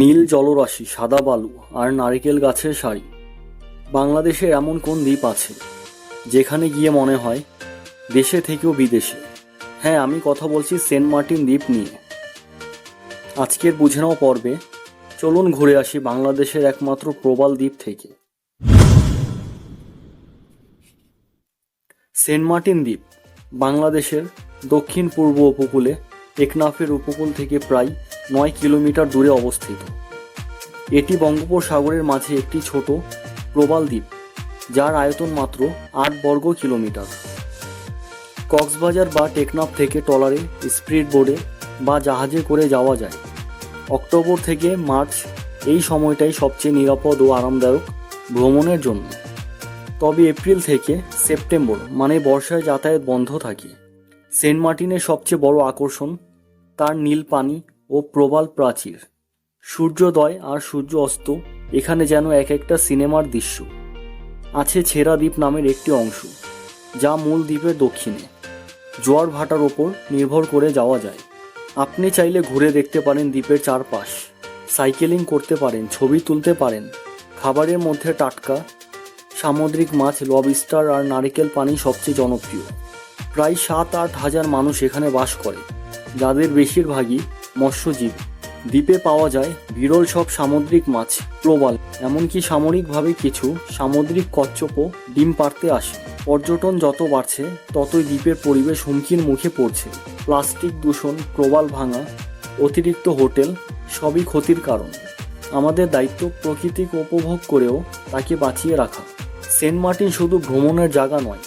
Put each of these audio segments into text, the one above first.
নীল জলরাশি, সাদা বালু আর নারিকেল গাছের সারি বাংলাদেশের এমন কোন দ্বীপ আছে যেখানে গিয়ে মনে হয় দেশে থেকেও বিদেশে? হ্যাঁ আমি কথা বলছি সেন্ট মার্টিন দ্বীপ নিয়ে। আজকের বুঝে নেওয়া পর্বে। চলুন ঘুরে আসি বাংলাদেশের একমাত্র প্রবাল দ্বীপ থেকে। সেন্ট মার্টিন দ্বীপ, বাংলাদেশের দক্ষিণ পূর্ব উপকূলে টেকনাফের উপকূল থেকে প্রায় নয় কিলোমিটার দূরে অবস্থিত। এটি বঙ্গোপসাগরের মাঝে একটি ছোট, প্রবাল দ্বীপ, যার আয়তন মাত্র আট বর্গ কিলোমিটার। কক্সবাজার বা টেকনাফ থেকে ট্রলারে স্পিড বোর্ডে বা জাহাজে করে যাওয়া যায়। অক্টোবর থেকে মার্চ এই সময়টাই সবচেয়ে নিরাপদ ও আরামদায়ক ভ্রমণের জন্য। তবে এপ্রিল থেকে সেপ্টেম্বর মানে বর্ষায় যাতায়াত বন্ধ থাকে। সেন্ট মার্টিনের সবচেয়ে বড় আকর্ষণ, তার নীল পানি ও প্রবাল প্রাচীর। সূর্যোদয় আর সূর্য অস্ত, এখানে যেন এক একটা সিনেমার দৃশ্য। আছে ছেঁড়া দ্বীপ নামের একটি অংশ, যা মূল দ্বীপের দক্ষিণে। জোয়ার ভাটার ওপর নির্ভর করে যাওয়া যায়। আপনি চাইলে ঘুরে দেখতে পারেন দ্বীপের চারপাশ, সাইকেলিং করতে পারেন, ছবি তুলতে পারেন, খাবারের মধ্যে টাটকা, সামুদ্রিক মাছ, লবস্টার আর নারিকেল পানি সবচেয়ে জনপ্রিয়। প্রায় সাত আট হাজার মানুষ এখানে বাস করে, যাদের বেশিরভাগই মৎস্যজীব। দ্বীপে পাওয়া যায় বিরল সব সামুদ্রিক মাছ, প্রবাল, এমনকি সামরিকভাবে কিছু সামুদ্রিক কচ্ছপও ডিম পাড়তে আসে। পর্যটন যত বাড়ছে, ততই দ্বীপের পরিবেশ হুমকির মুখে পড়ছে। প্লাস্টিক দূষণ, প্রবাল ভাঙা, অতিরিক্ত হোটেল সবই ক্ষতির কারণ। আমাদের দায়িত্ব প্রকৃতিক উপভোগ করেও তাকে বাঁচিয়ে রাখা। সেন্ট মার্টিন শুধু ভ্রমণের জায়গা নয়,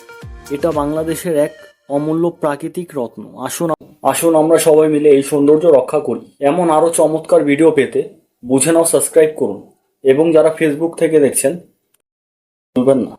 এটা বাংলাদেশের এক অমূল্য প্রাকৃতিক রত্ন। আসুন আসুন আমরা সবাই মিলে এই সৌন্দর্য রক্ষা করি। এমন আরও চমৎকার ভিডিও পেতে বুঝে নাও, সাবস্ক্রাইব করুন। এবং যারা ফেসবুক থেকে দেখছেন বলবেন না।